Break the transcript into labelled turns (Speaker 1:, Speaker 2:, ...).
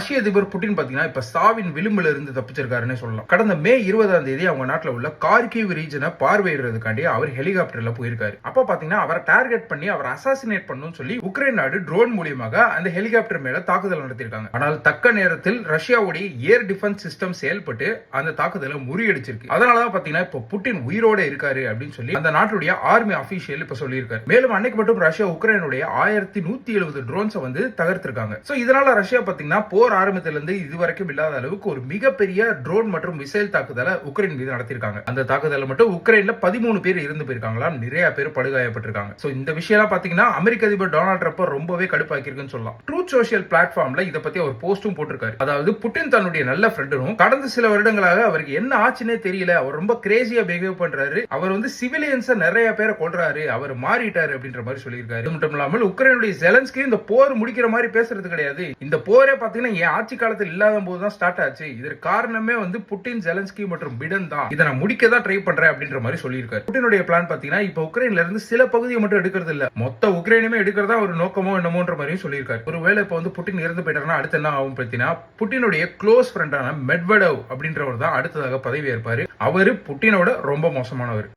Speaker 1: ரஷ்ய அதிபர் புட்டின் பாத்தீங்கன்னா இப்ப சாவின் விளிம்புல இருந்து தப்பிச்சிருக்காருன்னு சொல்லலாம். கடந்த மே இருபதாம் தேதி அவங்க நாட்டுல உள்ள கார்கிவ் ரீஜனை பார்வையிடுறதுக்காண்டி அவர் ஹெலிகாப்டர்ல போயிருக்காரு. அப்ப பாத்தீங்கன்னா அவரை டார்கெட் பண்ணி அவர் அசாசினேட் பண்ணணும்னு சொல்லி உக்ரைன் நாடு ட்ரோன் மூலியமாக அந்த ஹெலிகாப்டர் மேல தாக்குதல் நடத்திருக்காங்க ஆனால் தக்க நேரத்தில் ரஷ்யாவுடைய ஏர் டிஃபென்ஸ் சிஸ்டம் செயல்பட்டு அந்த தாக்குதலை முறியடிச்சிருக்கு. அதனாலதான் பாத்தீங்கன்னா இப்போ புட்டின் உயிரோட இருக்காரு அப்படின்னு சொல்லி அந்த நாட்டுடைய ஆர்மி அபிஷியல் இப்ப சொல்லியிருக்காரு. மேலும் அன்னைக்கு மட்டும் ரஷ்யா உக்ரைனுடைய ஆயிரத்தி நூத்தி எழுபது ட்ரோன்ஸை வந்து தகர்த்திருக்காங்க. சோ இதனால ரஷ்யா பாத்தீங்கன்னா போர் ஆரம்பத்திலிருந்து இது இதுவரைக்கும் இல்லாத அளவுக்கு ஒரு மிகப்பெரிய ட்ரோன் மற்றும் மிசைல் தாக்குதலை உக்ரைன் மீது நடத்திருக்காங்க அந்த தாக்குதல மட்டும் உக்ரைன்ல பதிமூணு பேர் இருந்து போயிருக்காங்களா? நிறைய பேர் படுகாயப்பட்டிருக்காங்க. சோ இந்த விஷயம் பாத்தீங்கன்னா அமெரிக்க அதிபர் டொனால்ட் ட்ரம்ப் ரொம்பவே கடுப்பாக்கிருக்குன்னு சொல்லலாம். ட்ரூத் சோஷியல் பிளாட்ஃபார்ம்ல இதை பத்தி அவர் போஸ்டும் போட்டிருக்காரு. அதாவது புட்டின் தன்னுடைய நல்ல ஃப்ரெண்டும் கடந்த சில வருடங்களாக அவருக்கு என்ன ஆச்சுன்னே தெரியல. அவர் ரொம்ப கிரேசியா பிஹேவ் பண்றாரு. அவர் வந்து சிவிலியன்ஸ நிறைய பேரை கொள்றாரு அவர் மாறிட்டாரு அப்படின்ற மாதிரி சொல்லியிருக்காரு. மட்டும் இல்லாமல் உக்ரைனுடைய ஜெலன்ஸ்கி இந்த போர் முடிக்கிற மாதிரி பேசுறது கிடையாது. இந்த போரே பாத்தீங்கன்னா என் ஆட்சி காலத்தில் இல்லாத போது தான் ஸ்டார்ட் ஆச்சு. இதற்கு காரணமே வந்து புட்டின் ஜெலன்ஸ்கி மற்றும் பிடன் தான். இதை நான் முடிக்க தான் ட்ரை பண்றேன் அப்படின்ற மாதிரி சொல்லியிருக்காரு. புட்டினுடைய பிளான் பாத்தீங்கன்னா இப்ப உக்ரைன்ல இருந்து சில பகுதியை மட்டும் எடுக்கிறது இல்ல. மொத்த உக்ரைனுமே எடுக்கிறதா ஒரு நோக்கமோ என்னமோன்ற மாதிரியும் சொல்லியிருக்காரு. ஒருவேளை இப்ப வந்து புட்டின் இறந்து போயிட்டாருன்னா அடுத்து என்ன ஆகும் பார்த்தீங்கன்னா புட்டினுடைய க்ளோஸ் ஃப்ரெண்டான மெட்வடவ் அப்படின்றவர் தான் அடுத்ததாக பதவி ஏற்பாரு அவரு புட்டினோட ரொம்ப மோசமானவர்.